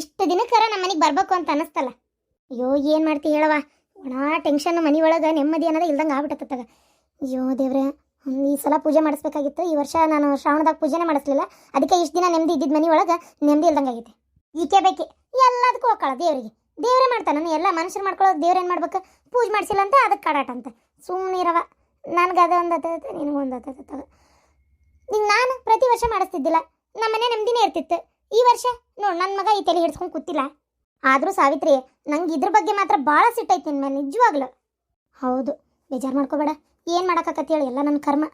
ಇಷ್ಟು ದಿನಕ್ಕರ ನಮ್ಮ ಮನೆಗೆ ಬರಬೇಕು ಅಂತ ಅನಿಸ್ತಲ್ಲ. ಅಯ್ಯೋ, ಏನು ಮಾಡ್ತಿ ಹೇಳವ ಒಣ ಟೆನ್ಷನ್ ಮನೆ ಒಳಗೆ ನೆಮ್ಮದಿ ಅನ್ನೋದು ಇಲ್ದಂಗೆ ಆಗ್ಬಿಟ್ಟತ್ತಾಗ ಅಯ್ಯೋ ದೇವ್ರೆ ಈ ಸಲ ಪೂಜೆ ಮಾಡಿಸ್ಬೇಕಾಗಿತ್ತು. ಈ ವರ್ಷ ನಾನು ಶ್ರಾವಣದಾಗ ಪೂಜೆನೇ ಮಾಡಿಸ್ಲಿಲ್ಲ. ಅದಕ್ಕೆ ಇಷ್ಟು ದಿನ ನೆಮ್ಮದಿ ಇದ್ದಿದ್ದು ಮನೆ ಒಳಗೆ ನೆಮ್ಮದಿ ಇಲ್ದಂಗೆ ಆಗೈತೆ. ಈಕೆ ಬೇಕೆ, ಎಲ್ಲದಕ್ಕೂ ಹೋಗ್ಕಳ ದೇವರಿಗೆ. ದೇವರೇ ಮಾಡ್ತಾನೆ ಎಲ್ಲ ಮನುಷ್ಯರು ಮಾಡ್ಕೊಳ್ಳೋದು ದೇವ್ರು ಏನು ಮಾಡ್ಬೇಕು? ಪೂಜೆ ಮಾಡಿಸಿಲ್ಲ ಅಂತ ಅದಕ್ಕೆ ಕಾಡಾಟ ಅಂತ. ಸುಮ್ಮನೆ ಇರವ ನನಗೆ ಅದು ಒಂದು ಹತ್ತೈತೆ ನಿನಗೆ ಒಂದು ಹತ್ತೈತೆ ಈಗ ನಾನು ಪ್ರತಿ ವರ್ಷ ಮಾಡಿಸ್ತಿದ್ದಿಲ್ಲ. ನಮ್ಮ ಮನೆ ನೆಮ್ಮದಿನೇ ಇರ್ತಿತ್ತು. ಈ ವರ್ಷ ನೋಡು ನನ್ನ ಮಗ ಈ ತಲೆ ಹಿಡ್ಸ್ಕೊಂಡು ಕೂತಿಲ್ಲ. ಆದರೂ ಸಾವಿತ್ರಿ, ನಂಗೆ ಇದ್ರ ಬಗ್ಗೆ ಮಾತ್ರ ಭಾಳ ಸಿಟ್ಟೈತೆ ನಿನ್ನ ಮೇಲೆ, ನಿಜವಾಗ್ಲು. ಹೌದು, ಬೇಜಾರು ಮಾಡ್ಕೋಬೇಡ. ಏನು ಮಾಡೋಕ್ಕಾಗತ್ತೆ ಹೇಳಿ, ಎಲ್ಲ ನನ್ನ ಕರ್ಮ.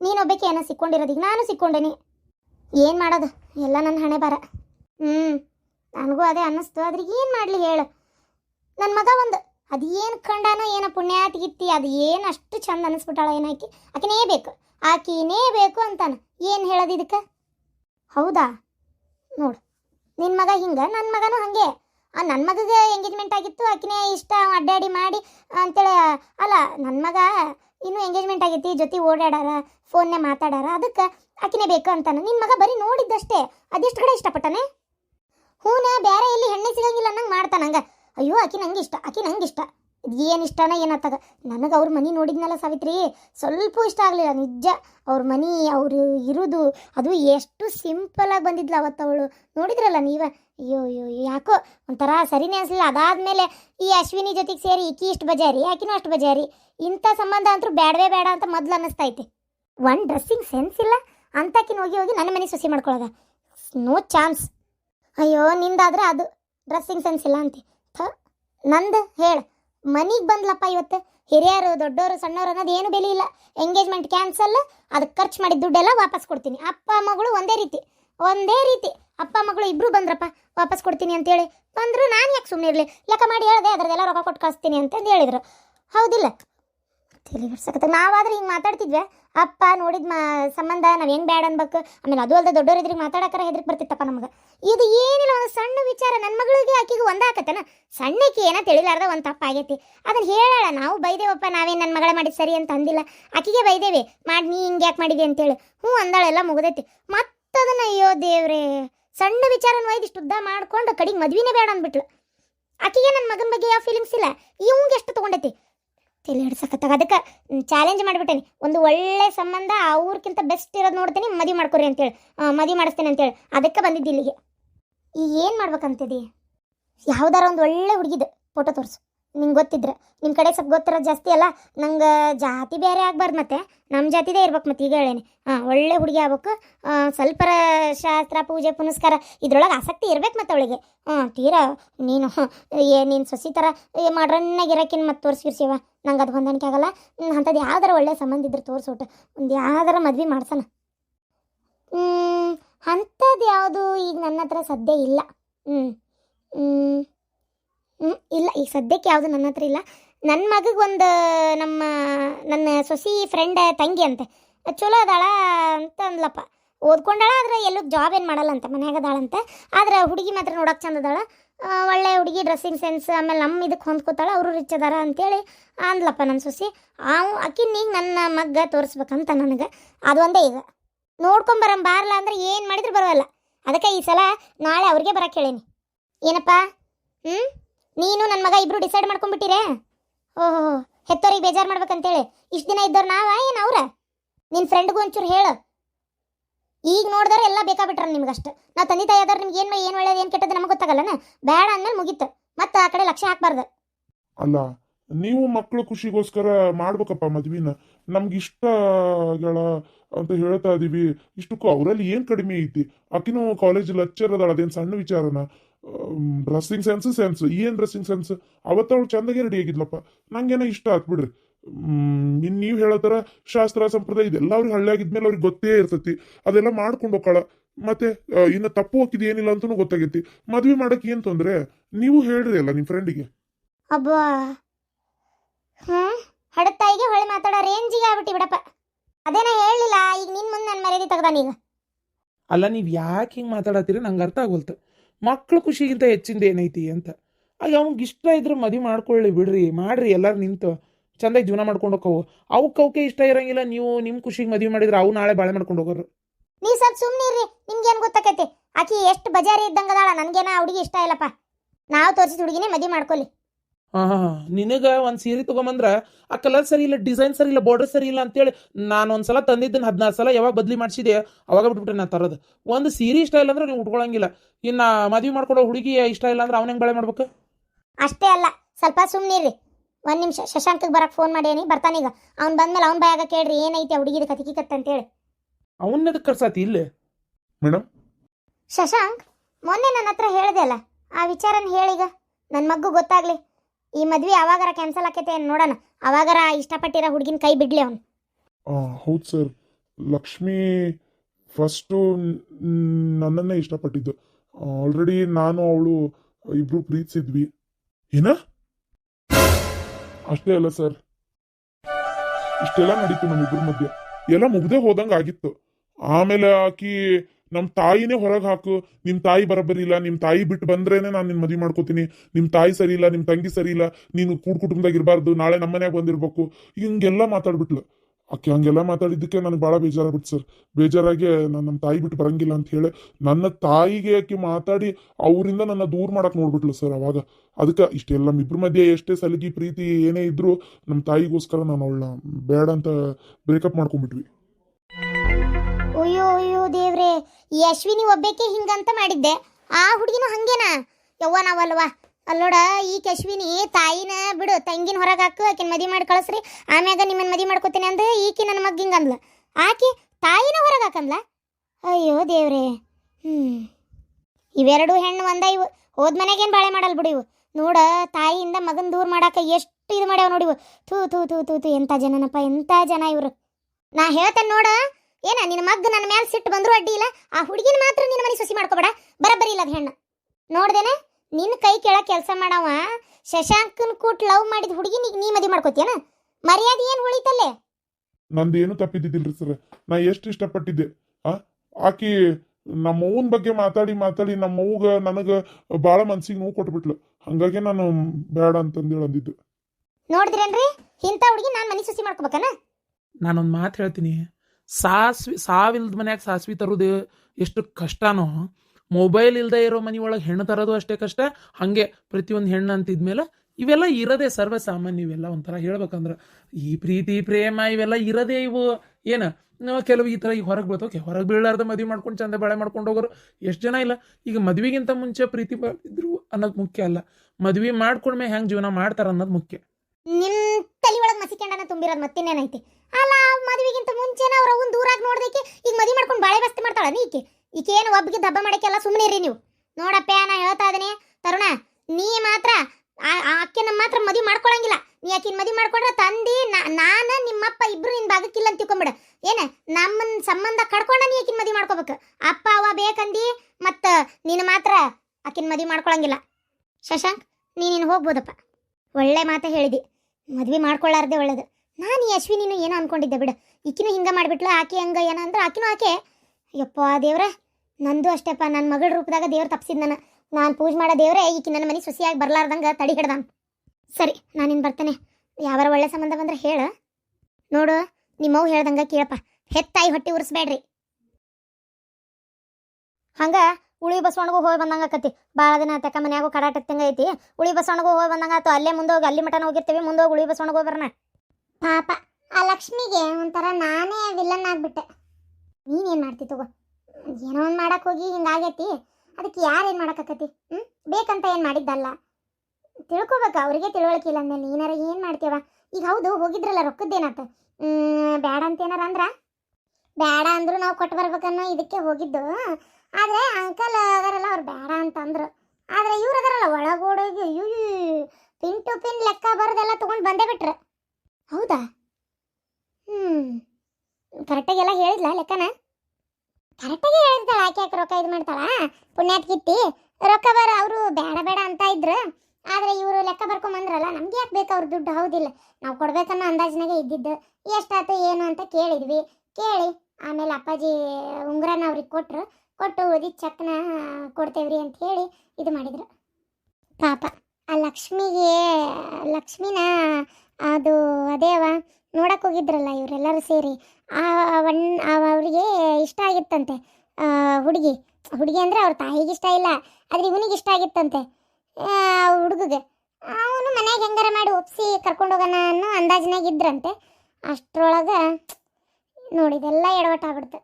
ನೀನೊಬ್ಬಕ್ಕೆ ಏನೋ ಸಿಕ್ಕೊಂಡಿರೋದೀಗ ನಾನು ಸಿಕ್ಕೊಂಡೇನಿ. ಏನು ಮಾಡೋದು, ಎಲ್ಲ ನನ್ನ ಹಣೆ ಬರ ಹ್ಞೂ ನನಗೂ ಅದೇ ಅನ್ನಿಸ್ತು, ಆದ್ರೆ ಏನು ಮಾಡಲಿ ಹೇಳು. ನನ್ನ ಮಗ ಒಂದು, ಅದು ಏನು ಕಂಡಾನೋ ಏನೋ ಪುಣ್ಯಾತಿಗಿತ್ತಿ ಅದು ಏನು ಅಷ್ಟು ಚಂದ ಅನ್ನಿಸ್ಬಿಟ್ಟಾಳ ಏನಾಕಿ ಆಕಿನೇ ಬೇಕು ಆಕಿನೇ ಬೇಕು ಅಂತಾನೆ. ಏನು ಹೇಳೋದು ಇದಕ್ಕೆ? ಹೌದಾ? ನೋಡು. ನಿನ್ನ ಮಗ ಹಿಂಗೆ ನನ್ನ ಮಗನೂ ಹಾಗೆ. ಆ ನನ್ನ ಮಗಗೆ ಎಂಗೇಜ್ಮೆಂಟ್ ಆಗಿತ್ತು, ಆಕಿನೇ ಇಷ್ಟ ಅಡ್ಡಾಡಿ ಮಾಡಿ, ಅಂತೇಳಿ, ಅಲ್ಲ ನನ್ನ ಮಗ ಇನ್ನೂ ಎಂಗೇಜ್ಮೆಂಟ್ ಆಗೈತಿ ಜೊತೆ ಓಡಾಡಾರ ಫೋನ್ನೇ ಮಾತಾಡಾರ, ಅದಕ್ಕೆ ಆಕಿನೇ ಬೇಕು ಅಂತಾನೆ. ನಿನ್ನ ಮಗ ಬರೀ ನೋಡಿದ್ದಷ್ಟೇ, ಅದೆಷ್ಟು ಕಡೆ ಇಷ್ಟಪಟ್ಟನೆ? ಹೂನ ಬೇರೆ ಎಲ್ಲಿ ಹೆಣ್ಣೆ ಸಿಗಂಗಿಲ್ಲ ಅನ್ನಂಗೆ ಮಾಡ್ತಾನಂಗೆ. ಅಯ್ಯೋ, ಆಕಿ ನಂಗೆ ಇಷ್ಟ ಆಕಿ ನಂಗೆ ಇಷ್ಟ ಏನು ಇಷ್ಟನ ಏನತ್ತಾಗ ನನಗೆ ಅವ್ರ ಮನೆ ನೋಡಿದ್ನಲ್ಲ ಸಾವಿತ್ರಿ. ಸ್ವಲ್ಪ ಇಷ್ಟ ಆಗಲಿಲ್ಲ ನಿಜ. ಅವ್ರ ಮನೆ, ಅವರು ಇರೋದು, ಅದು ಎಷ್ಟು ಸಿಂಪಲಾಗಿ ಬಂದಿದ್ಲ ಅವತ್ತು ಅವಳು. ನೋಡಿದ್ರಲ್ಲ ನೀವ? ಅಯ್ಯೋ ಅಯ್ಯೋ ಯಾಕೋ ಒಂಥರ ಸರಿನೇ ಅನಿಸ್ಲಿಲ್ಲ. ಅದಾದ್ಮೇಲೆ ಈ ಅಶ್ವಿನಿ ಜೊತೆಗೆ ಸೇರಿ ಈಕಿ ಇಷ್ಟು ಬಜಾರಿ, ಆಕಿನೂ ಅಷ್ಟು ಬಜಾರಿ. ಇಂಥ ಸಂಬಂಧ ಅಂತೂ ಬೇಡವೇ ಬೇಡ ಅಂತ ಮೊದ್ಲು ಅನ್ನಿಸ್ತೈತೆ. ಒನ್ ಡ್ರೆಸ್ಸಿಂಗ್ ಸೆನ್ಸ್ ಇಲ್ಲ? ಅಂತಕಿನ ಹೋಗಿ ಹೋಗಿ ನನ್ನ ಮನೆ ಸೊಸಿ ಮಾಡ್ಕೊಳ್ಳೋದ ನೋ ಚಾನ್ಸ್. ಅಯ್ಯೋ, ನಿಂದಾದ್ರೆ ಅದು ಡ್ರೆಸ್ಸಿಂಗ್ ಸೆನ್ಸ್ ಇಲ್ಲ ಅಂತಿ. ಥ, ನಂದು ಹೇಳು. ಮನಿಗೆ ಬಂದ್ಲಪ್ಪ ಇವತ್ತು? ಹಿರಿಯರು ದೊಡ್ಡವರು ಸಣ್ಣವರು ಅನ್ನೋದು ಏನು ಬೆಲೆ ಇಲ್ಲ. ಎಂಗೇಜ್ಮೆಂಟ್ ಕ್ಯಾನ್ಸಲ್ ಅದಕ್ಕೆ ಖರ್ಚು ಮಾಡಿದ ದುಡ್ಡೆಲ್ಲ ವಾಪಸ್ ಕೊಡ್ತೀನಿ. ಅಪ್ಪ, ಮಗಳು ಒಂದೇ ರೀತಿ. ಒಂದೇ ರೀತಿ. ಅಪ್ಪ, ಮಗಳು ಇಬ್ರು ಬಂದ್ರಪ್ಪ, ವಾಪಸ್ ಕೊಡ್ತೀನಿ ಅಂತೇಳಿ ಬಂದ್ರು ನಾನು ಯಾಕೆ ಸುಮ್ಮನೆ ಇರಲಿ? ಲೆಕ್ಕ ಮಾಡಿ ಹೇಳಿದೆ ಅದರದೆಲ್ಲ ರೊಕ್ಕ ಕೊಟ್ಟು ಕಳಿಸ್ತೀನಿ ಅಂತಂದು ಹೇಳಿದ್ರು. ಹೌದಿಲ್ಲ? ತಲೆ ಬಿಡ್ಸಕತ್ತ ನಾವಾದ್ರೆ ಹಿಂಗೆ ಮಾತಾಡ್ತಿದ್ವಿ. ಅಪ್ಪ ನೋಡಿದ ಮಾ, ಸಂಬಂಧ ನಾವು ಹೆಂಗೆ ಬ್ಯಾಡ ಅನ್ಬೇಕು? ಆಮೇಲೆ ಅದು ಅಲ್ಲದೆ ದೊಡ್ಡವ್ರ ಇದ್ರಿಗೆ ಹೆದ್ರಿಗೆ ಬರ್ತಿತ್ತಪ್ಪ ನಮಗೆ. ಇದು ಏನಿಲ್ಲ, ಒಂದು ಸಣ್ಣ ವಿಚಾರ. ನನ್ನ ಮಗಳಿಗೆ ಆಕಿಗೆ ಒಂದಾಕತ್ತನ? ಸಣ್ಣಕ್ಕೆ ಏನೋ ತಿಳಿಲಾರ್ದ ಒಂದು ತಪ್ಪ ಆಗೈತಿ. ಅದನ್ನ ಹೇಳಾಳ, ನಾವು ಬೈದೇವಪ್ಪ, ನಾವೇನು ನನ್ನ ಮಗಳ ಮಾಡಿದ ಸರಿ ಅಂತ ಅಂದಿಲ್ಲ. ಆಕಿಗೆ ಬೈದೇವೆ. ಮಾಡಿ, ನೀ ಹಿಂಗೆ ಯಾಕೆ ಮಾಡಿದೆ ಅಂತೇಳಿ. ಹ್ಞೂ ಅಂದಾಳೆಲ್ಲ ಮುಗ್ದೈತಿ. ಮತ್ತದನ್ನ, ಅಯ್ಯೋ ದೇವ್ರೇ. ಸಣ್ಣ ವಿಚಾರನ ಒಯ್ದು ಇಷ್ಟು ಉದ್ದ ಮಾಡ್ಕೊಂಡು ಕಡಿಗೆ ಮದ್ವಿನೇ ಬೇಡ ಅಂದ್ಬಿಟ್ಲು. ಆಕಿಗೆ ನನ್ನ ಮಗನ ಬಗ್ಗೆ ಯಾವ ಫೀಲಿಂಗ್ಸ್ ಇಲ್ಲ. ಇವಂಗೆ ಎಷ್ಟು ತೊಗೊಂಡೈತಿ? ತಲೆ ಹಿಡ್ಸಕತ್ತಾಗ ಅದಕ್ಕೆ ಚಾಲೆಂಜ್ ಮಾಡಿಬಿಟ್ಟೇನಿ. ಒಂದು ಒಳ್ಳೆ ಸಂಬಂಧ ಅವ್ರಕ್ಕಿಂತ ಬೆಸ್ಟ್ ಇರೋದು ನೋಡ್ತೀನಿ, ಮದುವೆ ಮಾಡ್ಕೊರಿ ಅಂತೇಳಿ. ಮದುವೆ ಮಾಡಿಸ್ತೇನೆ ಅಂತೇಳಿ. ಅದಕ್ಕೆ ಬಂದಿದ್ದು ಇಲ್ಲಿಗೆ. ಈಗ ಏನು ಮಾಡ್ಬೇಕಂತಿದಿ? ಯಾವ್ದಾರ ಒಂದು ಒಳ್ಳೆ ಹುಡುಗಿದು ಫೋಟೋ ತೋರಿಸು. ನಿಂಗೆ ಗೊತ್ತಿದ್ರೆ. ನಿಮ್ಮ ಕಡೆ ಸ್ವಲ್ಪ ಗೊತ್ತಿರೋದು ಜಾಸ್ತಿ ಅಲ್ಲ? ನಂಗೆ ಜಾತಿ ಬೇರೆ ಆಗ್ಬಾರ್ದು ಮತ್ತೆ. ನಮ್ಮ ಜಾತಿದೇ ಇರ್ಬೇಕು ಮತ್ತೆ ಈಗ ಹೇಳೇನೆ. ಹಾಂ ಒಳ್ಳೆ ಹುಡುಗಿ ಆಗ್ಬೇಕು. ಸ್ವಲ್ಪ ಶಾಸ್ತ್ರ, ಪೂಜೆ, ಪುನಸ್ಕಾರ, ಇದ್ರೊಳಗೆ ಆಸಕ್ತಿ ಇರ್ಬೇಕು ಮತ್ತೆ ಅವಳಿಗೆ. ಹಾಂ ತೀರಾ, ನೀನು, ಏ, ನೀನು ಸೊಸಿ ಥರ ಮಾಡ್ರನ್ನಾಗಿ ಇರಕ್ಕಿನ್ ಮತ್ತೆ ತೋರಿಸಿರ್ಸಿವ ನಂಗೆ ಅದು ಹೊಂದಾಣಿಕೆ ಆಗಲ್ಲ. ಅಂಥದ್ದು ಯಾವ್ದಾರ ಒಳ್ಳೆ ಸಂಬಂಧ ಇದ್ರೆ ಒಂದು ಯಾವ್ದಾರ ಮದ್ವೆ ಮಾಡ್ಸಣ. ಅಂಥದ್ದು ಯಾವುದು ಈಗ ನನ್ನ ಹತ್ರ ಸದ್ಯ ಇಲ್ಲ. ಹ್ಞೂ ಹ್ಞೂ ಇಲ್ಲ ಈಗ ಸದ್ಯಕ್ಕೆ ಯಾವುದು ನನ್ನ ಹತ್ರ ಇಲ್ಲ. ನನ್ನ ಮಗಗೆ ಒಂದು ನಮ್ಮ ನನ್ನ ಸೊಸಿ ಫ್ರೆಂಡ್ ತಂಗಿ ಅಂತೆ. ಚಲೋ ಅದಾಳ ಅಂತ ಅಂದ್ಲಪ್ಪ. ಓದ್ಕೊಂಡಾಳ ಆದ್ರೆ ಎಲ್ಲೂ ಜಾಬ್ ಏನು ಮಾಡಲ್ಲ ಅಂತ ಮನ್ಯಾಗ ಅದಾಳಂತೆ ಆದ್ರೆ ಹುಡುಗಿ ಮಾತ್ರ ನೋಡೋಕೆ ಚಂದ ಅದಾಳ. ಆ, ಒಳ್ಳೆ ಹುಡುಗಿ ಡ್ರೆಸ್ಸಿಂಗ್ ಸೆನ್ಸ್ ಆಮೇಲೆ ನಮ್ಮ ಇದಕ್ಕೆ ಹೊಂದ್ಕೋತಾಳೆ ಅವರು ರಿಚ್ ಅದಾರ ಅಂತೇಳಿ ಅಂದ್ಲಪ್ಪ ನನ್ನ ಸೊಸಿ. ಅವು ಅಕ್ಕಿನ ಈಗ ನನ್ನ ಮಗ್ಗ ತೋರಿಸ್ಬೇಕಂತ ನನಗೆ. ಅದು ಒಂದೇ ಈಗ. ನೋಡ್ಕೊಂಬರಂ ಬಾರಲ್ಲ ಅಂದ್ರೆ ಏನು ಮಾಡಿದ್ರು ಬರೋಲ್ಲ ಅದಕ್ಕೆ ಈ ಸಲ ನಾಳೆ ಅವ್ರಿಗೆ ಬರಕ್ಕೆ ಹೇಳೀನಿ. ಏನಪ್ಪ? ಹ್ಞೂ ನೀನು ನನ್ನ ಮಗ ಇಬ್ರು ಡಿಸೈಡ್ ಮಾಡ್ಕೊಂಡ್ಬಿಟ್ಟಿರೇ? ಓಹೋ, ಹೆತ್ತೋರಿಗೆ ಬೇಜಾರು ಮಾಡ್ಬೇಕಂತೇಳಿ. ಇಷ್ಟು ದಿನ ಇದ್ದವ್ರು ನಾವ, ಏನು ಅವ್ರ? ನಿನ್ನ ಫ್ರೆಂಡ್ಗೂ ಒಂಚೂರು ಹೇಳು. ಈಗ ನೋಡಿದ್ರೆ ಎಲ್ಲ ಬೇಕಾಗ್ಬಿಟ್ರ ನಿಮ್ಗಷ್ಟು. ನಾವು ತಂದೆ ತಾಯಿ ಆದ್ರೆ ನಿಮ್ಗೆ ಏನು ಏನು ಒಳ್ಳೇದು, ಏನು ಕೆಟ್ಟದ್ದು ನಮಗೆ ಗೊತ್ತಾಗಲ್ಲನ? ಬೇಡ ಅಂದ್ಮೇಲೆ ಮುಗೀತು. ಮತ್ತೆ ಆ ಕಡೆ ಲಕ್ಷ್ಯ ಹಾಕ್ಬಾರ್ದು. ಅಲ್ಲ, ನೀವು ಮಕ್ಕಳ ಖುಷಿಗೋಸ್ಕರ ಮಾಡ್ಬೇಕಪ್ಪ ಮದ್ವಿನ. ನಮ್ಗೆ ಇಷ್ಟಗಳ ಅಂತ ಹೇಳ್ತಾ ಇದೀವಿ. ಇಷ್ಟಕ್ಕೂ ಅವರಲ್ಲಿ ಏನ್ ಕಡಿಮೆ ಐತಿ? ಆಕಿನೂ ಕಾಲೇಜ್ ಲೆಕ್ಚರ್ ಅದಾಳ ಅದೇನ್ ಸಣ್ಣ ವಿಚಾರನ? ಡ್ರೆಸ್ಸಿಂಗ್ ಸೆನ್ಸ್ ಸೆನ್ಸ್ ಏನ್ ಡ್ರೆಸ್ಸಿಂಗ್ ಸೆನ್ಸ್ ಅವತ್ತವಳು ಚಂದಗೆ ರೆಡಿ ಆಗಿದ್ಲಪ್ಪ. ನಂಗೇನೋ ಇಷ್ಟ ಆಗ್ಬಿಡ್ರಿ. ಹ್ಮ್, ಇನ್ ನೀವು ಹೇಳೋತರ ಶಾಸ್ತ್ರ, ಸಂಪ್ರದಾಯ ಇದೆಲ್ಲ ಅವ್ರಿಗೆ ಹಳ್ಳಿಯಾಗಿದ್ಮೇಲೆ ಅವ್ರಿಗೆ ಗೊತ್ತೇ ಇರ್ತತಿ. ಅದೆಲ್ಲ ಮಾಡ್ಕೊಂಡು ಹೋಗ್ಕಳ. ಮತ್ತೆ ಇನ್ನು ತಪ್ಪು ಹೋಗಿದ್ ಏನಿಲ್ಲ ಅಂತನೂ ಗೊತ್ತಾಗೈತಿ. ಮದ್ವೆ ಮಾಡಕ್ ಏನ್ ತೊಂದ್ರೆ? ನೀವು ಹೇಳ್ರಿ ಅಲ್ಲ ನಿಮ್ ಫ್ರೆಂಡಿಗೆ ಅಬ್ಬಾ. ಹ್ಞೂ ಹಡತಾಯಿಗೆ ಹೊಳೆ ಮಾತಾಡೋ ರೇಂಜಿಗೆ ಆಗ್ಬಿಟ್ಟಿ ಬಿಡಪ್ಪ. ಅದೇನ ಹೇಳಲಿಲ್ಲ ಈಗ ನಿನ್ ಮುಂದೆ ನನ್ನ ಮರ್ಯಾದೆ ತೆಗ್ದಾನೀಗ ಅಲ್ಲ ನೀವು ಯಾಕೆ ಹಿಂಗೆ ಮಾತಾಡತ್ತೀರಿ? ನಂಗೆ ಅರ್ಥ ಆಗೋಲ್ತು. ಮಕ್ಳ ಖುಷಿಗಿಂತ ಹೆಚ್ಚಿಂದ ಏನೈತಿ ಅಂತ. ಆಗ ಅವ್ಗೆ ಇಷ್ಟ ಇದ್ರೆ ಮದಿ ಮಾಡ್ಕೊಳ್ಳಿ ಬಿಡ್ರಿ ಮಾಡ್ರಿ ಎಲ್ಲರೂ ನಿಂತು. ಚಂದಾಗಿ ಜೀವನ ಮಾಡ್ಕೊಂಡು ಹೋಗವು ಅವಕ್ಕೆ ಅವಕ್ಕೆ ಇಷ್ಟ ಇರಂಗಿಲ್ಲ ನೀವು ನಿಮ್ಮ ಖುಷಿಗೆ ಮದುವೆ ಮಾಡಿದ್ರೆ ಅವು ನಾಳೆ ಬಾಳೆ ಮಾಡ್ಕೊಂಡು ಹೋಗೋರು. ನೀ ಸ್ವಲ್ಪ ಸುಮ್ಮನೆ ಇರ್ರಿ ಏನು ಗೊತ್ತಾಕೈತಿ? ಆಕಿ ಎಷ್ಟು ಬಜಾರಿ ಇದ್ದಂಗದಾಳ ನನಗೇನ ಹುಡುಗಿ ಇಷ್ಟ ಇಲ್ಲಪ್ಪ. ನಾವು ತೋರಿಸಿದ ಹುಡುಗಿನೇ ಮದುವೆ ಮಾಡ್ಕೊಲಿ ಹಾ ಹಾ ನಿನಗ ಒಂದ್ ಸೀರೆ ತಗೊಂಬಂದ್ರ ಆ ಕಲರ್ ಸರಿ ಇಲ್ಲ ಡಿಸೈನ್ ಸರಿ ಇಲ್ಲ ಬಾರ್ಡರ್ ಸರಿ ಇಲ್ಲ ಅಂತೇಳಿ ನಾನು ಒಂದ್ಸಲ ತಂದಿದ್ದನ್ನ ಹದಿನಾರು ಸಲ ಯಾವಾಗ ಬದ್ಲಿ ಮಾಡಿಸಿದೆ ಅವಾಗ ಬಿಟ್ಬಿಟ್ಟೆ ನಾ ತರೋದು. ಒಂದು ಸೀರೆ ಇಷ್ಟ ಇಲ್ಲ ಅಂದ್ರೆ ನೀವು ಉಟ್ಕೊಳಂಗಿಲ್ಲ. ಇನ್ನ ಮದ್ವಿ ಮಾಡ್ಕೊಡೋ ಹುಡುಗಿ ಇಷ್ಟ ಇಲ್ಲ ಅಂದ್ರೆ ಅವನ ಹೆಂಗ್ ಬಳೆ ಮಾಡ್ಬೇಕು? ಅಷ್ಟೇ ಅಲ್ಲ ಸ್ವಲ್ಪ ಸುಮ್ಮನೆ ಒಂದ್ ಒಂದು ನಿಮಿಷ ಶಶಾಂಕಗೆ ಬರಕ್ಕೆ ಫೋನ್ ಮಾಡೇನಿ ಬರ್ತಾನೀಗ ಅವ್ನು ಬಂದ್ಮೇಲೆ ಅವ್ನ ಬಾಯಾಗ ಕೇಳ್ರಿ ಏನೈತಿ ಹುಡುಗಿದ ಕತಿಕಿ ಹೇಳಿ ಅಂತೇಳಿ. ಅವನ್ನದಕ್ಕೆ ಕರ್ಸಾತಿ ಇಲ್ಲೇ? ಮೇಡಮ್ ಶಶಾಂಕ್ ಮೊನ್ನೆ ನನ್ನ ಹತ್ರ ಹೇಳಿದೆ ಅಲ್ಲ ಆ ವಿಚಾರನ ಹೇಳೀಗ. ನನ್ನ ಮಗು ಗೊತ್ತಾಗ್ಲಿ. ಈ ಮದ್ವೆ ಯಾವಾಗಾರ ಕ್ಯಾನ್ಸಲ್ ಆಕೈತೆ ನೋಡೋಣ. ಅವಾಗಾರ ಇಷ್ಟಪಟ್ಟಿರೋ ಹುಡುಗಿನ ಕೈ ಬಿಡ್ಲಿ ಆ, ಹೌದು ಸರ್ ಲಕ್ಷ್ಮಿ ಫಸ್ಟು ನನ್ನನ್ನೇ ಇಷ್ಟಪಟ್ಟಿದ್ದು. ಆಲ್ರೆಡಿ ನಾನು, ಅವಳು, ಇಬ್ರು ಪ್ರೀತಿಸಿದ್ವಿ. ಏನ? ಅಷ್ಟೇ ಅಲ್ಲ ಸರ್ ಇಷ್ಟೆಲ್ಲ ನಡೀತು ನಮ್ಮಿಬ್ರ ಮಧ್ಯೆ. ಎಲ್ಲ ಮುಗ್ದೇ ಹೋದಂಗ ಆಗಿತ್ತು. ಆಮೇಲೆ ಆಕಿ ನಮ್ಮ ತಾಯಿನೇ ಹೊರಗೆ ಹಾಕು. ನಿಮ್ ತಾಯಿ ಬರಬರಿ ಇಲ್ಲ. ನಿಮ್ ತಾಯಿ ಬಿಟ್ಟು ಬಂದ್ರೇನೆ ನಾನು ನಿನ್ನ ಮದುವೆ ಮಾಡ್ಕೋತೀನಿ. ನಿಮ್ ತಾಯಿ ಸರಿ ಇಲ್ಲ, ನಿಮ್ ತಂಗಿ ಸರಿ ಇಲ್ಲ, ನೀನು ಕೂಡ್ ಕುಟುಂಬದಾಗ ಇರಬಾರ್ದು, ನಾಳೆ ನಮ್ಮ ಮನ್ಯಾಗ ಬಂದಿರ್ಬೇಕು. ಹಿಂಗೆಲ್ಲ ಮಾತಾಡ್ಬಿಟ್ಲು. ಆಕೆ ಹಂಗೆಲ್ಲ ಮಾತಾಡಿದ್ದಕ್ಕೆ ನನಗೆ ಭಾಳ ಬೇಜಾರಾಗ್ಬಿಟ್ಟು ಸರ್. ಬೇಜಾರಾಗಿ ನಾನು ನಮ್ಮ ತಾಯಿ ಬಿಟ್ಟು ಬರಂಗಿಲ್ಲ ಅಂತ ಹೇಳಿ ನನ್ನ ತಾಯಿಗೆ ಆಕೆ ಮಾತಾಡಿ ಅವರಿಂದ ನನ್ನ ದೂರ ಮಾಡಕ್ಕೆ ನೋಡ್ಬಿಟ್ಲು ಸರ್ ಅವಾಗ. ಅದಕ್ಕೆ ಇಷ್ಟೆಲ್ಲ ನಮ್ಮಿಬ್ಬರ ಮಧ್ಯೆ ಎಷ್ಟೇ ಸಲಿಗೆ ಪ್ರೀತಿ ಏನೇ ಇದ್ದರೂ ನಮ್ಮ ತಾಯಿಗೋಸ್ಕರ ನಾನು ಅವಳನ್ನ ಬೇಡ ಅಂತ ಬ್ರೇಕಪ್ ಮಾಡ್ಕೊಂಡ್ಬಿಟ್ವಿ. ಈ ಅಶ್ವಿನಿ ಒಬ್ಬಕ್ಕೆ ಹಿಂಗಂತ ಮಾಡಿದ್ದೆ. ಆ ಹುಡುಗಿನೂ ಹಂಗೇನಾ? ಯವ್ವ ನಾವಲ್ವಾ? ಅಲ್ಲೋಡ ಈ ಕಶ್ವಿನಿ ತಾಯಿನ ಬಿಡು, ತಂಗಿನ ಹೊರಗೆ ಹಾಕು, ಆಕಿನ ಮದಿ ಮಾಡಿ ಕಳಿಸ್ರಿ. ಆಮ್ಯಾಗ ನಿಮ್ಮನ್ನ ಮದಿ ಮಾಡ್ಕೋತೀನಿ ಅಂದ್ರೆ ಈಕಿ ನನ್ನ ಮಗ್ ಹಿಂಗಂದ್ಲ. ಆಕಿ ತಾಯಿನ ಹೊರಗೆ ಹಾಕಂದ್ಲ? ಅಯ್ಯೋ ದೇವ್ರೆ. ಹ್ಞೂ ಇವೆರಡು ಹೆಣ್ಣು ಒಂದ ಇವು. ಹೋದ್ ಮನೆಗೇನು ಬಾಳೆ ಮಾಡಲ್ ಬಿಡು ಇವು. ನೋಡ, ತಾಯಿಯಿಂದ ಮಗನ್ ದೂರ ಮಾಡಾಕ ಎಷ್ಟು ಇದು ಮಾಡ್ಯಾವ ನೋಡಿವು ಥೂ ಥೂ ಥೂ ಥೂ ಥೂ ಎಂಥ ಜನನಪ್ಪ ಎಂಥ ಜನ ಇವರು. ನಾ ಹೇಳ್ತೇನೆ ನೋಡ ಏನ ನಿನ್ನ ಮಗ್ಗ ನನ್ನ ಮೇಲೆ ಸಿಟ್ಟು ಬಂದ್ರು ಅಡ್ಡಿ ಇಲ್ಲ? ಆ ಹುಡುಗಿನ ಮಾತ್ರ ನಿನ್ನ ಮನೆ ಸೊಸಿ ಮಾಡ್ಕೋಬೇಡ. ಬರಬರಿ ಇಲ್ಲ ಅದು ಹೆಣ್ಣು. ನೋಡ್ದೇನೆ? ನಿನ್ನ ಕೈ ಕೆಳಗೆ ಕೆಲಸ ಮಾಡವ. ಶಶಾಂಕನ್ ಕೂಟ್ ಲವ್ ಮಾಡಿದ ಹುಡುಗಿ ನೀ ಮದಿ ಮಾಡ್ಕೋತೀಯನ? ಮರ್ಯಾದೆ ಏನು ಉಳಿತಲ್ಲೇ? ನಂದು ಏನು ತಪ್ಪಿದ್ದಿದ್ದಿಲ್ರಿ ಸರ್ ನಾ ಎಷ್ಟು ಇಷ್ಟಪಟ್ಟಿದ್ದೆ. ಆ? ಆಕಿ ನಮ್ಮ ಅವ್ವನ ಬಗ್ಗೆ ಮಾತಾಡಿ ಮಾತಾಡಿ ನಮ್ಮ ಅವ್ಗ ನನಗೆ ಭಾಳ ಮನ್ಸಿಗೆ ನೋವು ಕೊಟ್ಬಿಟ್ಲು. ಹಂಗಾಗಿ ನಾನು ಬೇಡ ಅಂತಂದೇಳಿ ಅಂದಿದ್ದು. ನೋಡಿದ್ರೇನ್ರಿ? ಇಂಥ ಹುಡುಗಿ ನಾನು ಮನೆ ಸೊಸಿ ಮಾಡ್ಕೋಬೇಕನ? ನಾನೊಂದು ಮಾತು ಹೇಳ್ತೀನಿ. ಸಾಸ್ವಿ, ಸಾವಿಲ್ದ ಮನ್ಯಾಗ ಸಾಸ್ವಿ ತರೋದು ಎಷ್ಟು ಕಷ್ಟನೋ ಮೊಬೈಲ್ ಇಲ್ಲದೆ ಇರೋ ಮನೆ ಒಳಗೆ ಹೆಣ್ಣು ತರೋದು ಅಷ್ಟೇ ಕಷ್ಟ, ಹಾಗೆ ಪ್ರತಿಯೊಂದು ಹೆಣ್ಣು ಅಂತಿದ್ಮೇಲೆ ಇವೆಲ್ಲ ಇರದೇ ಸರ್ವ ಸಾಮಾನ್ಯ ಇವೆಲ್ಲ ಒಂಥರ ಹೇಳ್ಬೇಕಂದ್ರೆ, ಈ ಪ್ರೀತಿ, ಪ್ರೇಮ ಇವೆಲ್ಲ ಇರದೇ ಇವು, ಏನು? ಕೆಲವು ಈ ಥರ ಈಗ ಹೊರಗೆ ಬರ್ತೋಕೆ ಹೊರಗೆ ಬೀಳಾರ್ದ ಮದುವೆ ಮಾಡ್ಕೊಂಡು ಚಂದ ಬಾಳೆ ಮಾಡ್ಕೊಂಡು ಹೋಗೋರು ಎಷ್ಟು ಜನ ಇಲ್ಲ. ಈಗ ಮದುವೆಗಿಂತ ಮುಂಚೆ ಪ್ರೀತಿ ಇದ್ರು ಅನ್ನೋದು ಮುಖ್ಯ ಅಲ್ಲ. ಮದುವೆ ಮಾಡ್ಕೊಂಡ್ಮೇ ಹೆಂಗೆ ಜೀವನ ಮಾಡ್ತಾರ ಅನ್ನೋದು ಮುಖ್ಯ. ನಿಮ್ ತಲೆ ಒಳಗೆ ಮಸಿಕೆಂಡನ ತುಂಬಿರೋದು ಮತ್ತಿನ್ನೇನೈತಿ? ಅಲ್ಲ ಮದುವೆಗಿಂತ ಮುಂಚೆನ ಅವ್ರ ಒಂದು ದೂರಾಗಿ ನೋಡ್ದಕ್ಕೆ ಈಗ ಮದುವೆ ಮಾಡ್ಕೊಂಡು ಬಾಳೆ ಬಸ್ತಿ ಮಾಡ್ತಾಳ ನೀ ಈಕೆ. ಏನು ದಬ್ಬ ಮಾಡಕ್ಕೆಲ್ಲ ಸುಮ್ಮನೆ ಇರಿ ನೀವು. ನೋಡಪ್ಪ, ನಾ ಹೇಳ್ತಾ ಇದೀನಿ ತರುಣ, ನೀ ಮಾತ್ರ ಆಕೆನ ಮಾತ್ರ ಮದುವೆ ಮಾಡ್ಕೊಳಂಗಿಲ್ಲ. ನೀ ಆಕಿನ ಮದುವೆ ಮಾಡ್ಕೊಂಡ್ರೆ ತಂದಿ ನಾನು ನಿಮ್ಮಪ್ಪ ಇಬ್ರು ನಿನ್ ಭಾಗಕ್ಕಿಲ್ಲ ಅಂತ ತಿಳ್ಕೊಂಬಿಡ. ಏನ ನಮ್ಮ ಸಂಬಂಧ ಕಡ್ಕೊಂಡ ನೀ ಆಕಿನ ಮದುವೆ ಮಾಡ್ಕೋಬೇಕು. ಅಪ್ಪ ಅವ ಬೇಕಂದಿ, ಮತ್ತ ನೀನು ಮಾತ್ರ ಆಕಿನ ಮದುವೆ ಮಾಡ್ಕೊಳಂಗಿಲ್ಲ. ಶಶಾಂಕ್ ನೀನು ಹೋಗ್ಬೋದಪ್ಪ. ಒಳ್ಳೆ ಮಾತು ಹೇಳಿದಿ. ಮದುವೆ ಮಾಡ್ಕೊಳ್ಳಾರ್ದೆ ಒಳ್ಳೇದು. ನಾನು ಅಶ್ವಿನಿನು ಏನೋ ಅನ್ಕೊಂಡಿದ್ದೆ ಬಿಡು. ಈಕಿನೂ ಹಿಂಗೆ ಮಾಡಿಬಿಟ್ಲು, ಆಕೆ ಹಂಗೆ ಏನೋ ಅಂದ್ರೆ ಆಕಿನೂ ಆಕೆ ಯಪ್ಪ ದೇವ್ರ, ನಂದು ಅಷ್ಟೇಪ್ಪ ನನ್ನ ಮಗಳ ರೂಪದಾಗ ದೇವ್ರು ತಪ್ಪಿಸಿದ್ ನಾನು ನಾನು ಪೂಜೆ ಮಾಡೋ ದೇವ್ರೆ, ಈಕಿ ನನ್ನ ಮನೆ ಸೊಸಿಯಾಗಿ ಬರಲಾರ್ದಂಗೆ ತಡಿ ಹಿಡ್ದಾನ. ಸರಿ, ನಾನಿನ್ ಬರ್ತೇನೆ. ಯಾವಾರ ಒಳ್ಳೆ ಸಂಬಂಧ ಬಂದ್ರೆ ಹೇಳ. ನೋಡು ನಿಮ್ಮವ್ ಹೇಳ್ದಂಗೆ ಕೇಳಪ್ಪ. ಹೆತ್ತಾಯಿ ಹೊಟ್ಟಿ ಉರಿಸ್ಬೇಡ್ರಿ. ಹಂಗೆ ಉಳಿ ಬಸವಣ್ಣಗೂ ಹೋಗಿ ಬಂದಂಗ ಆಕತಿ. ಭಾಳ ದಿನ ತಕ್ಕ ಮನ್ಯಾಗೂ ಕಡಾಟತ್ತಂಗ ಐತಿ. ಉಳಿ ಬಸವಣ್ಣಗೂ ಹೋಗಿ ಬಂದಂಗ ಆತು. ಅಲ್ಲೇ ಮುಂದೆ ಹೋಗಿ ಅಲ್ಲಿ ಮಟನ ಹೋಗಿರ್ತೀವಿ ಮುಂದೆ ಹೋಗಿ ಉಳಿ ಬಸವಣ್ಣಗೂ ಹೋಗಿ ಬರೋಣ. ಪಾಪ, ಆ ಲಕ್ಷ್ಮಿಗೆ ಒಂಥರ ನಾನೇ ವಿಲನ್ ಆಗ್ಬಿಟ್ಟೆ. ನೀನೇನು ಮಾಡ್ತಿ ತಗೋ? ಏನೋ ಒಂದು ಮಾಡಕ್ ಹೋಗಿ ಹಿಂಗಾಗೈತಿ. ಅದಕ್ಕೆ ಯಾರೇನು ಮಾಡಕತ್ತಿ ಹ್ಞೂ ಬೇಕಂತ ಏನು ಮಾಡಿದ್ದಲ್ಲ? ತಿಳ್ಕೊಬೇಕು, ಅವ್ರಿಗೆ ತಿಳುವಳಿಕೆ ಇಲ್ಲ ಅಂದ್ಮೇಲೆ ನೀನಾರ ಏನು ಮಾಡ್ತೀವ ಈಗ ಹೌದು, ಹೋಗಿದ್ರಲ್ಲ ರೊಕ್ಕದ್ದೇನಾತ? ಬೇಡ ಅಂತ ಏನಾರ ಅಂದ್ರ? ಬೇಡ ಅಂದ್ರು ನಾವು ಕೊಟ್ಟು ಬರ್ಬೇಕನ್ನೋ ಇದಕ್ಕೆ ಹೋಗಿದ್ದು. ಆದರೆ ಅಂಕಲ್ ಅದರಲ್ಲ ಅವ್ರು ಬೇಡ ಅಂತಂದ್ರು. ಆದರೆ ಇವ್ರು ಅದರಲ್ಲ ಒಳಗೋಡೋಗಿ ಅಯ್ಯೋ ಪಿನ್ ಟು ಪಿನ್ ಲೆಕ್ಕ ಬರೋದೆಲ್ಲ ತೊಗೊಂಡು ಬಂದೇ ಬಿಟ್ರೆ. ಹೌದಾ? ಹ್ಞೂ ಕರೆಕ್ಟಾಗೆಲ್ಲ ಹೇಳಿದ್ಲ ಲೆಕ್ಕನ? ಕರೆಕ್ಟಾಗಿ ಹೇಳಿರ್ತಾಳೆ, ಆಕೆ ಯಾಕೆ ರೊಕ್ಕ ಇದು ಮಾಡ್ತಾಳ? ಪುಣ್ಯಾತ್ ಕಿತ್ತಿ. ರೊಕ್ಕ ಬರ ಅವರು ಬೇಡ ಬೇಡ ಅಂತ ಇದ್ರು. ಆದರೆ ಇವರು ಲೆಕ್ಕ ಬರ್ಕೊಂಬಂದ್ರಲ್ಲ, ನಮ್ಗೆ ಯಾಕೆ ಬೇಕು ಅವ್ರ ದುಡ್ಡು? ಹೌದಿಲ್ಲ. ನಾವು ಕೊಡ್ಬೇಕನ್ನೋ ಅಂದಾಜಿನಾಗೆ ಇದ್ದಿದ್ದು. ಎಷ್ಟಾಯ್ತು, ಏನು ಅಂತ ಕೇಳಿದ್ವಿ. ಕೇಳಿ, ಆಮೇಲೆ ಅಪ್ಪಾಜಿ ಉಂಗುರನ ಅವ್ರಿಗೆ ಕೊಟ್ಟರು ಕೊಟ್ಟು ಓದಿ ಚೆಕ್ನ ಕೊಡ್ತೇವ್ರಿ ಅಂತ ಹೇಳಿ ಇದು ಮಾಡಿದ್ರು. ಪಾಪ, ಆ ಲಕ್ಷ್ಮಿಗೆ, ಲಕ್ಷ್ಮಿನ ಅದು ಅದೇವ ನೋಡಕ್ಕೆ ಹೋಗಿದ್ರಲ್ಲ ಇವರೆಲ್ಲರೂ ಸೇರಿ. ಆ ಒನ್ ಅವರಿಗೆ ಇಷ್ಟ ಆಗಿತ್ತಂತೆ. ಹುಡುಗಿ. ಹುಡುಗಿ ಅಂದರೆ ಅವ್ರ ತಾಯಿಗೆ ಇಷ್ಟ ಇಲ್ಲ, ಆದರೆ ಇವನಿಗೆ ಇಷ್ಟ ಆಗಿತ್ತಂತೆ. ಹುಡುಗಗೆ. ಅವನು ಮನೆಗೆ ಹೆಂಗಾರ ಮಾಡಿ ಒಪ್ಸಿ ಕರ್ಕೊಂಡು ಹೋಗೋಣ ಅನ್ನೋ ಅಂದಾಜಿನಾಗ ಇದ್ರಂತೆ. ಅಷ್ಟರೊಳಗೆ ನೋಡಿದೆಲ್ಲ ಎಡವಟ್ ಆಗ್ಬಿಡ್ತು.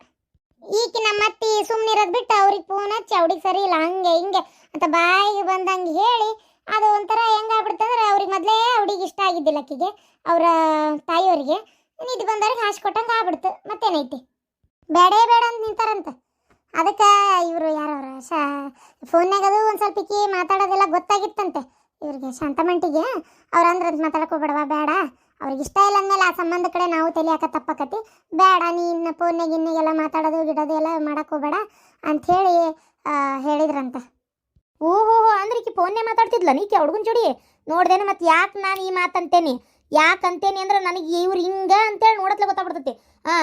ಈಕಿ ನಮ್ಮ ಅತ್ತಿ ಸುಮ್ಮನೆ ಇರೋದು ಬಿಟ್ಟು ಅವ್ರಿಗೆ ಫೋನ್ ಹಚ್ಚಿ ಅವ್ರಿಗೆ ಸರಿ ಇಲ್ಲ, ಹಂಗೆ, ಹಿಂಗೆ ಅಂತ ಬಾಯಿಗೆ ಬಂದಂಗೆ ಹೇಳಿ ಅದು ಒಂಥರ ಹೆಂಗಾಗ್ಬಿಡ್ತಂದ್ರೆ ಅವ್ರಿಗೆ ಮೊದಲೇ ಹುಡುಗಿ ಇಷ್ಟ ಆಗಿದ್ದಿಲ್ಲ ಅಕ್ಕಿಗೆ, ಅವರ ತಾಯಿಯವರಿಗೆ. ಇದು ಬಂದವ್ರಿಗೆ ಹಾಸ್ ಕೊಟ್ಟಂಗೆ ಆಗ್ಬಿಡ್ತು, ಮತ್ತೇನೈತಿ? ಬೇಡೇ ಬೇಡ ಅಂತ ನಿಂತಾರಂತ. ಅದಕ್ಕೆ ಇವರು ಯಾರವ್ರ ಶಾ ಫೋನ್ಯಾಗ ಅದು ಒಂದು ಸ್ವಲ್ಪ ಇಕ್ಕಿ ಮಾತಾಡೋದೆಲ್ಲ ಗೊತ್ತಾಗಿತ್ತಂತೆ. ಇವ್ರಿಗೆ ಶಾಂತಮಂಟಿಗೆ, ಅವ್ರು ಅಂದ್ರೆ ಅದು ಮಾತಾಡಕ್ ಹೋಗ್ಬೇಡವಾ, ಬೇಡ. ಅವ್ರಿಗೆ ಇಷ್ಟ ಇಲ್ಲ ಅಂದಮೇಲೆ ಆ ಸಂಬಂಧ ಕಡೆ ನಾವು ತಲೆ ಹಾಕ ತಪ್ಪಕತಿ ಬೇಡ ನೀನು ಫೋನ್ಯಾಗ ಇನ್ನೆಲ್ಲ ಮಾತಾಡೋದು ಗಿಡೋದು ಎಲ್ಲ ಮಾಡೋಕ್ಕೋಗ್ಬೇಡ ಅಂಥೇಳಿ ಹೇಳಿದ್ರಂತ. ಓಹೋ ಅಂದ್ರೆ ಈಕಿ ಫೋನ್ನೇ ಮಾತಾಡ್ತಿದ್ಲ ನೀಕಿ ಹುಡುಗನ ಜೋಡಿ? ನೋಡ್ದೇನೆ ಮತ್ತೆ ಯಾಕೆ ನಾನು ಈ ಮಾತಂತೇನಿ? ಯಾಕೆ ಅಂತೇನಿ ಅಂದ್ರೆ ನನಗೆ ಇವ್ರು ಹಿಂಗ ಅಂತೇಳಿ ನೋಡತ್ಲೆ ಗೊತ್ತಾಗ್ಬಿಡ್ತೈತಿ. ಹಾ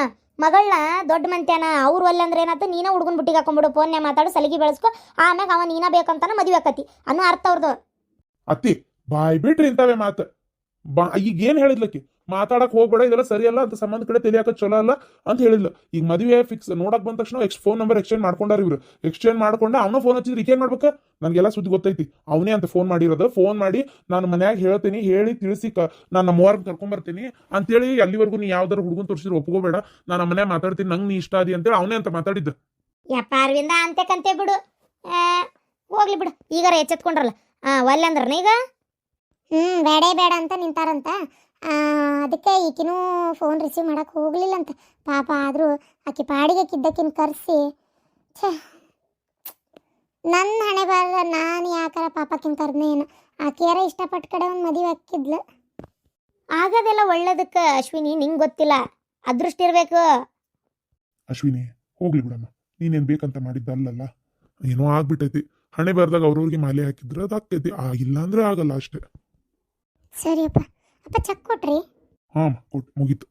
ಮಗಳನ್ನ ದೊಡ್ಡ ಮಂತ್ಯಾನ, ಅವ್ರು ಅಲ್ಲ ಅಂದ್ರೆ ಏನಾಯ್ತು ನೀನ ಹುಡುಗನ ಬುಟ್ಟಿಗೆ ಹಾಕೊಂಡ್ಬಿಡು ಫೋನ್ನೇ ಮಾತಾಡು, ಸಲಿಗೆ ಬೆಳೆಸ್ಕೊ. ಆಮ್ಯಾಗ ಅವ ನೀನ ಬೇಕಂತಾನ ಮದುವೆ ಆಕತಿ. ಅನ್ನೋ ಅರ್ಥ ಅವ್ರದ್ದು ಅತ್ತಿ, ಬಾಯ್ ಬಿಟ್ರಿ ಇಂತವೇ ಮಾತು. ಬಾ ಈಗ ಏನ್ ಹೇಳಿದ್ಲಕ್ಕಿ? ಮಾತಾಡಕ್ ಹೋಗ್ಬೇಡ ಇದೆಲ್ಲ ಸರಿಯಲ್ಲ ಅಂತ ಸಂಬಂಧ ಕಡೆ ತಿಳಿಯಾಕ ಚಲೋ ಅಲ್ಲ ಅಂತ ಹೇಳಿದ್ಲು. ಈಗ ಮದುವೆ ಫಿಕ್ಸ್ ನೋಡಕ್ ಬಂದ ತಕ್ಷಣ ಎಕ್ಸ್ ಫೋನ್ ನಂಬರ್ ಎಕ್ಸ್ಚೇಂಜ್ ಮಾಡ್ಕೊಂಡಾರ ಇವ್ರು. ಎಕ್ಸ್ಚೇಂಜ್ ಮಾಡ್ಕೊಂಡು ಅವನ ಫೋನ್ ಹಚ್ಚಿದ್ರೆ ಈಗೇನ್ ಮಾಡ್ಬೇಕ? ನನಗೆಲ್ಲ ಸುದ್ದಿ ಗೊತ್ತೈತಿ. ಅವನೇ ಅಂತ ಫೋನ್ ಮಾಡಿರೋದು. ಫೋನ್ ಮಾಡಿ ನಾನು ಮನ್ಯಾಗ ಹೇಳ್ತೀನಿ ಹೇಳಿ ತಿಳಿಸಿ ಕ ನಾನು ನಮ್ಮ ವಾರ್ಗ್ ಕರ್ಕೊಂಬರ್ತೀನಿ ಅಂತೇಳಿ ಅಲ್ಲಿವರೆಗೂ ನೀ ಯಾವ್ದಾರು ಹುಡುಗನ್ ತೋರಿಸಿದ್ರೆ ಒಪ್ಕೋಬೇಡ. ನಾನು ಮನ್ಯಾಗ ಮಾತಾಡ್ತೀನಿ ನಂಗೆ ನೀ ಇಷ್ಟ ಅದಿ ಅಂತೇಳಿ ಅವನೇ ಅಂತ ಮಾತಾಡಿದ್ದು. ಯಪ್ಪ ಅರವಿಂದ ಅಂತೆ ಕಂತೆ ಬಿಡು. ಆ, ಹೋಗ್ಲಿ ಬಿಡು. ಈಗಾರ ಎಚ್ಚೆತ್ಕೊಂಡ್ರಲ್ಲ. ಆ ಒಲ್ಲೆ ಅಂದ್ರನ ಈಗ? ಹ್ಞೂ ಬೇಡೇ ಬೇಡ ಅಂತ ನಿಂತಾರಂತ. ಅದಕ್ಕೆ ಈಕಿನೂ ಫೋನ್ ರಿಸೀವ್ ಮಾಡಕ್ಕೆ ಹೋಗ್ಲಿಲ್ಲಂತ. ಪಾಪ ಆದರೂ ಆಕೆ ಪಾಡಿಗೆ ಕಿದ್ದಕ್ಕಿನ ಕರೆಸಿ. ಛೇ. ನನ್ನ ಹಣೆ ಬಾರ ನಾನು ಯಾಕಾರ ಪಾಪಕ್ಕಿನ ಕರ್ನೆ ಏನು? ಆಕೆಯಾರ ಇಷ್ಟಪಟ್ಟ ಕಡೆ ಒಂದು ಮದುವೆ ಹಾಕಿದ್ಲು. ಆಗೋದೆಲ್ಲ ಒಳ್ಳೇದಕ್ಕೆ ಅಶ್ವಿನಿ ನಿಂಗೆ ಗೊತ್ತಿಲ್ಲ. ಅದೃಷ್ಟ ಇರಬೇಕು. ಅಶ್ವಿನಿ ಹೋಗ್ಲಿ ಬಿಡಮ್ಮ. ನೀನೇನು ಬೇಕಂತ ಮಾಡಿದ್ದಲ್ಲಲ್ಲ ಏನೋ ಆಗ್ಬಿಟ್ಟೈತಿ. ಹಣೆ ಬರ್ದಾಗ ಅವ್ರವ್ರಿಗೆ ಮಾಲೆ ಹಾಕಿದ್ರೆ ಅದು ಆಗ್ತೈತಿ ಆಗಿಲ್ಲ ಅಂದ್ರೆ ಆಗಲ್ಲ ಅಷ್ಟೇ. ಸರಿಯಪ್ಪ. ಅಪ್ಪ ಚೆಕ್ ಕೊಟ್ರಿ. ಹಾಂ ಕೊಟ್ಟು ಮುಗೀತು.